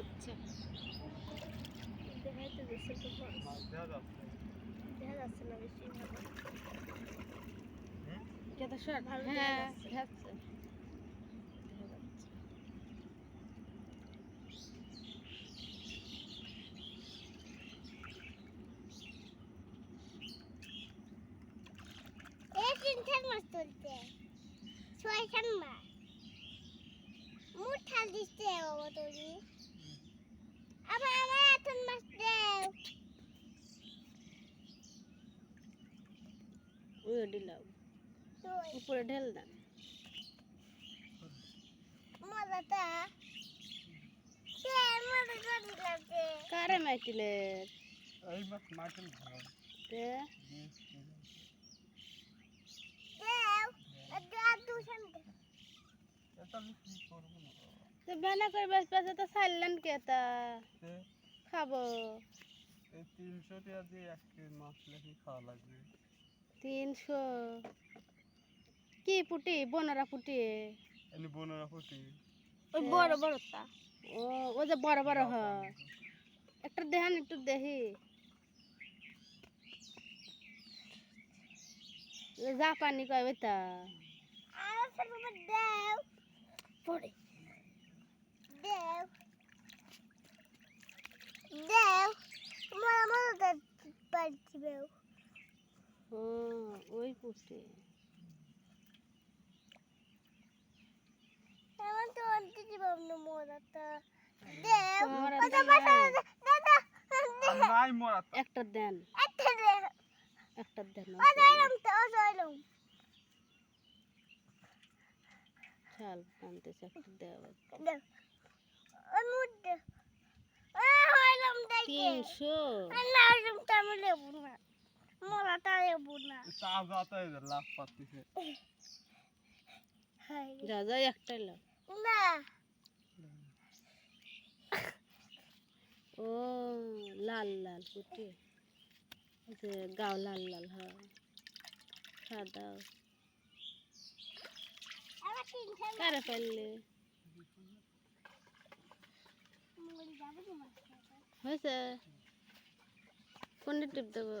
হচ্ছে। দিচ্ছে তো যাচ্ছে দেখা যাচ্ছে না বেশি ভালো। হ্যাঁ যাচ্ছে দেখা যাচ্ছে এই তিনখান মাছ তুলতে। ছয়খান মাছ। মুঠা দিচ্ছে বাবা তুমি। আবার আমার এখন মাছ দেও ওই। দিলাম উপরে ঢেল দাম মজাটা। করে লাগছে কারে মাইটিলের এই মাছ মাছের ভালো তে দেও আর দুশান দে এটা আমি কি করব না? তো বেনা করে বেশ বেসে তো ছাড়লেন কেতা তে? খাব। এই তিনশো টাকা দিয়ে এক কেজি মাছ লেখি খাওয়া লাগবে। তিনশো? কি পুটি? বনরা পুটি? এনে বোনেরা ফুটি ওই বড় বড়টা ও ও যে বড় বড় হয়। একটা দেখান একটু দেখি। জাপানি কয় বেতা আর সব দেও পড়ে দেও দেও মজা মজা পাচ্ছি ও ওই পুটি এমন তো দিব না? দাদা নাই একটা দেন। একটা দেন। ও যাইলাম তো ও যাইলাম চাল আনতেছে একটা তিনশো না আমি না। না। লাভ না। ও লাল লাল এই যে গাও লাল লাল হয়। সাদা আবার কারে ফেললে যাবে তোমার হয়েছে। কোনটা টিপ দেবো?